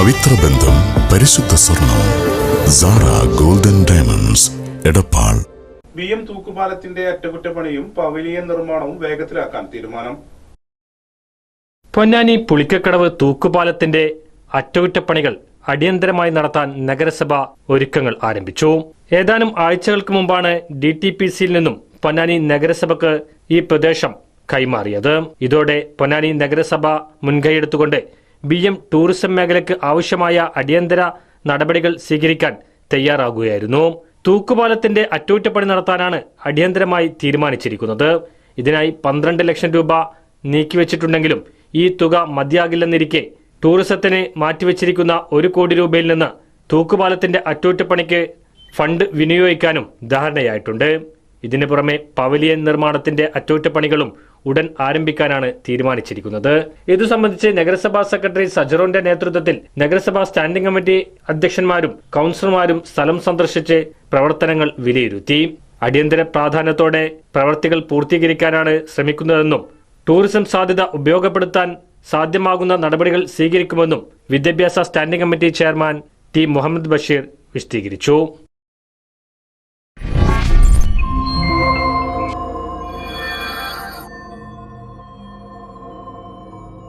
പവിത്ര ബന്ധം പരിശുദ്ധ സ്വർണം Sara golden diamonds Edappal. V M തൂക്കുപാലത്തിന്റെ അറ്റകുറ്റപ്പണിയും പവലിയൻ നിർമ്മാണവും വേഗത്തിലാക്കാൻ തീരുമാനം. പൊന്നാനി പുളിക്കക്കടവ് തൂക്കുപാലത്തിന്റെ അറ്റകുറ്റപ്പണികൾ അടിയന്തരമായി നടത്താൻ നഗരസഭ ഒരുക്കങ്ങൾ ആരംഭിച്ചു. ഏതാനും ആഴ്ചകൾക്ക് മുമ്പാണ് ഡി ടി പി സിയിൽ നിന്നും പൊന്നാനി നഗരസഭക്ക് ഈ പ്രദേശം കൈമാറിയത്. ഇതോടെ പൊന്നാനി നഗരസഭ മുൻകൈയെടുത്തുകൊണ്ട് ബി എം ടൂറിസം മേഖലയ്ക്ക് ആവശ്യമായ അടിയന്തര നടപടികൾ സ്വീകരിക്കാൻ തയ്യാറാകുകയായിരുന്നു. തൂക്കുപാലത്തിന്റെ അറ്റകുറ്റപ്പണി നടത്താനാണ് അടിയന്തരമായി തീരുമാനിച്ചിരിക്കുന്നത്. ഇതിനായി പന്ത്രണ്ട് ലക്ഷം രൂപ നീക്കിവെച്ചിട്ടുണ്ടെങ്കിലും ഈ തുക മതിയാകില്ലെന്നിരിക്കെ ടൂറിസത്തിന് മാറ്റിവെച്ചിരിക്കുന്ന ഒരു കോടി രൂപയിൽ നിന്ന് തൂക്കുപാലത്തിന്റെ അറ്റകുറ്റപ്പണിക്ക് ഫണ്ട് വിനിയോഗിക്കാനും ധാരണയായിട്ടുണ്ട്. ഇതിനു പുറമെ പവലിയൻ നിർമ്മാണത്തിന്റെ അറ്റകുറ്റപ്പണികളും ഉടൻ ആരംഭിക്കാനാണ് തീരുമാനിച്ചിരിക്കുന്നത്. ഇതു സംബന്ധിച്ച് നഗരസഭാ സെക്രട്ടറി സജറോന്റെ നേതൃത്വത്തിൽ നഗരസഭാ സ്റ്റാൻഡിംഗ് കമ്മിറ്റി അധ്യക്ഷന്മാരും കൌൺസിലർമാരും സ്ഥലം സന്ദർശിച്ച് പ്രവർത്തനങ്ങൾ വിലയിരുത്തി. അടിയന്തര പ്രാധാന്യത്തോടെ പ്രവർത്തികൾ പൂർത്തീകരിക്കാനാണ് ശ്രമിക്കുന്നതെന്നും ടൂറിസം സാധ്യത ഉപയോഗപ്പെടുത്താൻ സാധ്യമാകുന്ന നടപടികൾ സ്വീകരിക്കുമെന്നും വിദ്യാഭ്യാസ standing committee chairman T. Muhammad Basheer വിശദീകരിച്ചു.